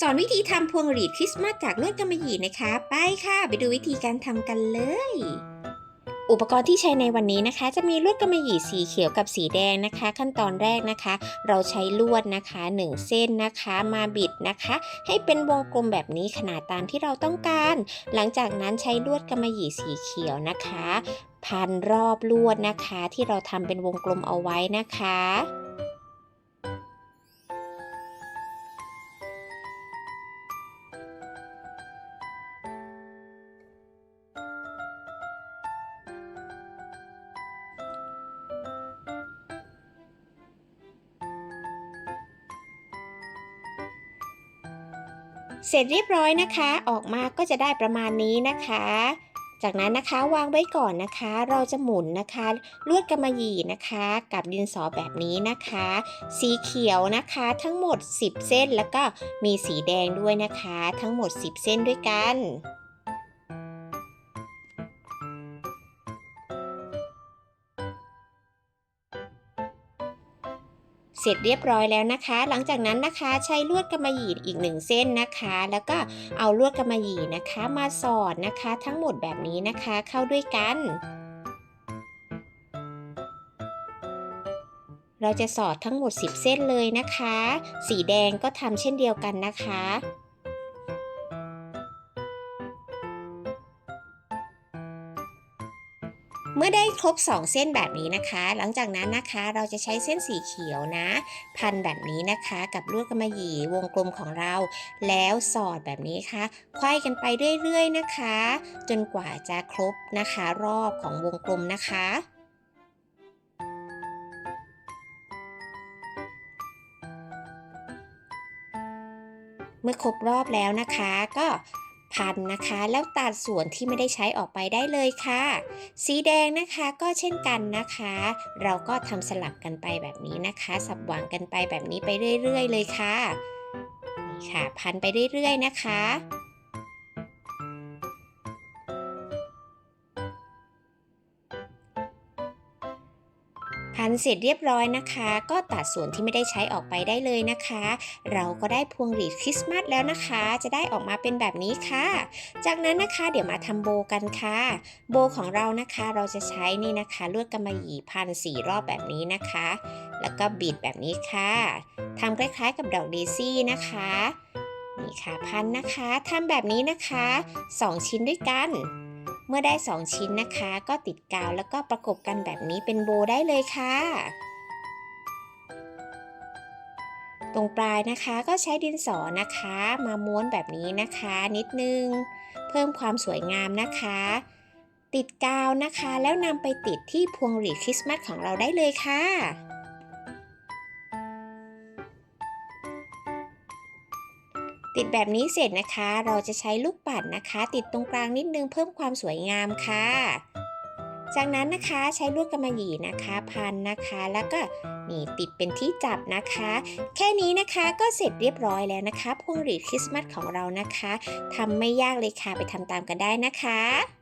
สอนวิธีทำพวงหรีดคริสต์มาสจากลวดกำมะหยี่นะคะ ไปค่ะไปดูวิธีการทำกันเลย อุปกรณ์ที่ใช้ในวันนี้นะคะ จะมีลวดกำมะหยี่สีเขียวกับสีแดงนะคะ ขั้นตอนแรกนะคะ เราใช้ลวดนะคะ 1 เส้นนะคะมาบิดนะคะ ให้เป็นวงกลมแบบนี้ขนาดตามที่เราต้องการ หลังจากนั้นใช้ลวดกำมะหยี่สีเขียวนะคะ พันรอบลวดนะคะ ที่เราทำเป็นวงกลมเอาไว้นะคะ เสร็จเรียบร้อยนะคะ ออกมาก็จะได้ประมาณนี้นะคะ จากนั้นนะคะวางไว้ก่อนนะคะ เราจะหมุนนะคะลวดกำมะหยี่นะคะ กับดินสอแบบนี้นะคะ สีเขียวนะคะทั้งหมด 10 เส้นแล้วก็มีสีแดงด้วยนะคะ ทั้งหมด 10 เส้นด้วยกัน สร็จเรียบร้อยแล้วนะคะ หลังจากนั้นนะคะใช้ลวดกำมะหยี่อีกหนึ่งเส้นนะคะ แล้วก็เอาลวดกำมะหยี่นะคะ มาสอดนะคะ ทั้งหมดแบบนี้นะคะเข้าด้วยกัน เราจะสอดทั้งหมด 10 เส้นเลยนะคะ สีแดงก็ทำเช่นเดียวกันนะคะ เมื่อได้ครบ 2 เส้นแบบนี้นะคะ หลังจากนั้นนะคะเราจะใช้เส้นสีเขียวนะ พันแบบนี้นะคะ กับลวดกำมะหยี่วงกลมของเรา แล้วสอดแบบนี้ค่ะไขว้กันไปเรื่อยๆนะคะ จนกว่าจะครบนะคะ รอบของวงกลมนะคะเมื่อครบรอบแล้วนะคะก็ พันนะคะ แล้วตัดส่วนที่ไม่ได้ใช้ออกไปได้เลยค่ะ สีแดงนะคะก็เช่นกันนะคะ เราก็ทำสลับกันไปแบบนี้นะคะ สับหว่างกันไปแบบนี้ไปเรื่อย ๆ เลยค่ะนี่ค่ะ พันไปเรื่อย ๆ นะคะ พันเสร็จเรียบร้อยนะคะ ก็ตัดส่วนที่ไม่ได้ใช้ออกไปได้เลยนะคะ เราก็ได้พวงหรีดคริสต์มาสแล้วนะคะ จะได้ออกมาเป็นแบบนี้ค่ะ จากนั้นนะคะเดี๋ยวมาทำโบกันค่ะ โบของเรานะคะเราจะใช้นี่นะคะลวดกำมะหยี่พันสี่รอบแบบนี้นะคะ แล้วก็บีดแบบนี้ค่ะทำคล้ายๆ กับดอกเดซี่นะคะนี่ค่ะพันนะคะทำแบบนี้นะคะ 2 ชิ้นด้วยกัน เมื่อได้ 2 ชิ้นนะคะ ก็ติดกาวแล้วก็ประกบกันแบบนี้เป็นโบได้เลยค่ะ ตรงปลายนะคะก็ใช้ดินสอนะคะ มาม้วนแบบนี้นะคะ นิดนึง เพิ่มความสวยงามนะคะ ติดกาวนะคะแล้วนำไปติดที่พวงหรีดคริสต์มาสของเราได้เลยค่ะ ติดแบบนี้เสร็จนะคะ เราจะใช้ลูกปัดนะคะ ติดตรงกลางนิดนึงเพิ่มความสวยงามค่ะ จากนั้นนะคะใช้ลวดกำมะหยี่นะคะ พันนะคะ แล้วก็นี่ติดเป็นที่จับนะคะ แค่นี้นะคะก็เสร็จเรียบร้อยแล้วนะคะพวงหรีดคริสต์มาสของเรานะคะทำไม่ยากเลยค่ะไปทำตามกันได้นะคะ